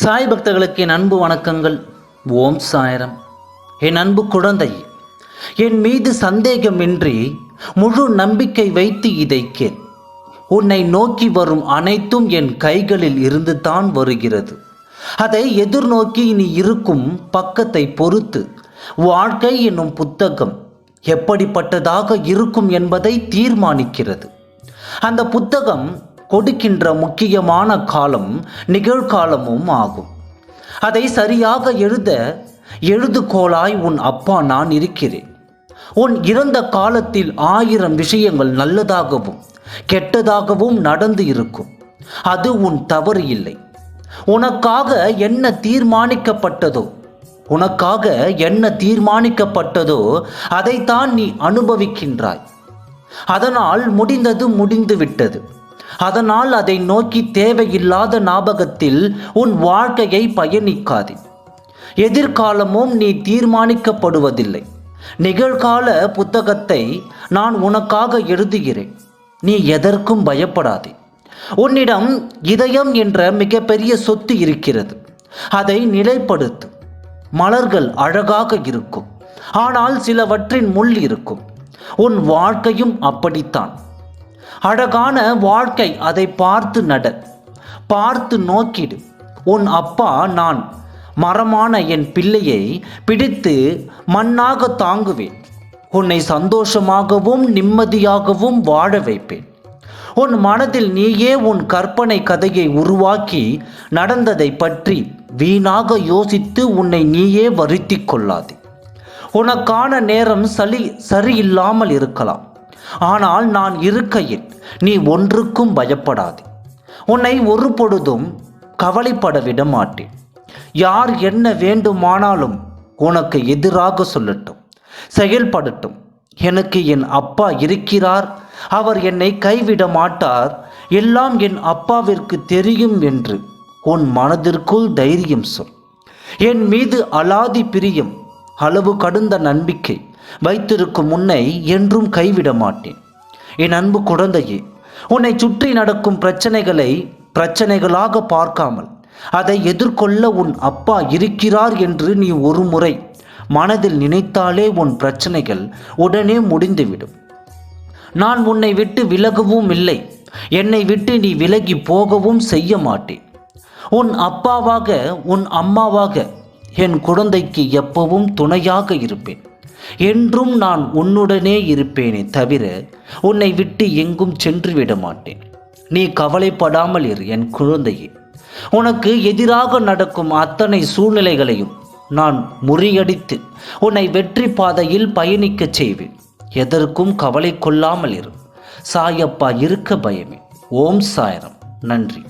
சாய் பக்தர்களுக்கு என் அன்பு வணக்கங்கள். ஓம் சாயரம். என் அன்பு குழந்தை என் மீது சந்தேகமின்றி முழு நம்பிக்கை வைத்து இதை கேள் உன்னை நோக்கி வரும் அனைத்தும் என் கைகளில் இருந்து தான் வருகிறது. அதை எதிர்நோக்கி நீ இருக்கும் பக்கத்தை பொறுத்து வாழ்க்கை என்னும் புத்தகம் எப்படிப்பட்டதாக இருக்கும் என்பதை தீர்மானிக்கிறது. அந்த புத்தகம் கொடுக்கின்ற முக்கியமான காலம் நிகழ்காலமும் ஆகும். அதை சரியாக எழுத எழுதுகோளாய் உன் அப்பா நான் இருக்கிறேன். உன் இறந்த காலத்தில் ஆயிரம் விஷயங்கள் நல்லதாகவும் கெட்டதாகவும் நடந்து இருக்கும். அது உன் தவறு இல்லை. உனக்காக என்ன தீர்மானிக்கப்பட்டதோ உனக்காக என்ன தீர்மானிக்கப்பட்டதோ அதைத்தான் நீ அனுபவிக்கின்றாய். அதனால் முடிந்தது முடிந்து விட்டது அதனால் அதை நோக்கி தேவையில்லாத ஞாபகத்தில் உன் வாழ்க்கையை பயணிக்காதே. எதிர்காலமும் நீ தீர்மானிக்கப்படுவதில்லை. நிகழ்கால புத்தகத்தை நான் உனக்காக எழுதுகிறேன். நீ எதற்கும் பயப்படாதே. உன்னிடம் இதயம் என்ற மிகப்பெரிய சொத்து இருக்கிறது. அதை நிலைப்படுத்து. மலர்கள் அழகாக இருக்கும். ஆனால் சிலவற்றின் முள் இருக்கும். உன் வாழ்க்கையும் அப்படித்தான். அழகான வாழ்க்கை அதை பார்த்து நட. பார்த்து நோக்கிடு. உன் அப்பா நான். மரமான என் பிள்ளையை பிடித்து மண்ணாக தாங்குவேன். உன்னை சந்தோஷமாகவும் நிம்மதியாகவும் வாழ வைப்பேன். உன் மனதில் நீயே உன் கற்பனை கதையை உருவாக்கி நடந்ததை பற்றி வீணாக யோசித்து உன்னை நீயே வருத்தி கொள்ளாதே. உனக்கான நேரம் சளி சரியில்லாமல் இருக்கலாம். ஆனால் நான் இருக்கையில் நீ ஒன்றுக்கும் பயப்படாதே. உன்னை ஒரு பொழுதும் கவலைப்பட விட மாட்டேன் யார் என்ன வேண்டுமானாலும் உனக்கு எதிராக சொல்லட்டும் செயல்படட்டும். எனக்கு என் அப்பா இருக்கிறார் அவர் என்னை கைவிட மாட்டார். எல்லாம் என் அப்பாவிற்கு தெரியும் என்று உன் மனதிற்குள் தைரியம் சொல். என் மீது அலாதி பிரியம் அளவு கடந்த நம்பிக்கை. வைத்திருக்கும் உன்னை என்றும் கைவிட மாட்டேன் என் அன்பு குழந்தையே உன்னை சுற்றி நடக்கும் பிரச்சனைகளை பிரச்சனைகளாக பார்க்காமல் அதை எதிர்கொள்ள உன் அப்பா இருக்கிறார் என்று நீ ஒரு முறை மனதில் நினைத்தாலே உன் பிரச்சனைகள் உடனே முடிந்துவிடும். நான் உன்னை விட்டு விலகவும் இல்லை என்னை விட்டு நீ விலகி போகவும் செய்ய மாட்டேன். உன் அப்பாவாக உன் அம்மாவாக என் குழந்தைக்கு எப்பவும் துணையாக இருப்பேன். என்றும் நான் உன்னுடனே இருப்பேனே தவிர உன்னை விட்டு எங்கும் சென்று விட மாட்டேன் நீ கவலைப்படாமல் இரு என் குழந்தையே. உனக்கு எதிராக நடக்கும் அத்தனை சூழ்நிலைகளையும் நான் முறியடித்து உன்னை வெற்றி பாதையில் பயணிக்கச் செய்வேன். எதற்கும் கவலை கொள்ளாமல் இரு. சாயப்பா இருக்க பயமே. ஓம் சாயரம். நன்றி.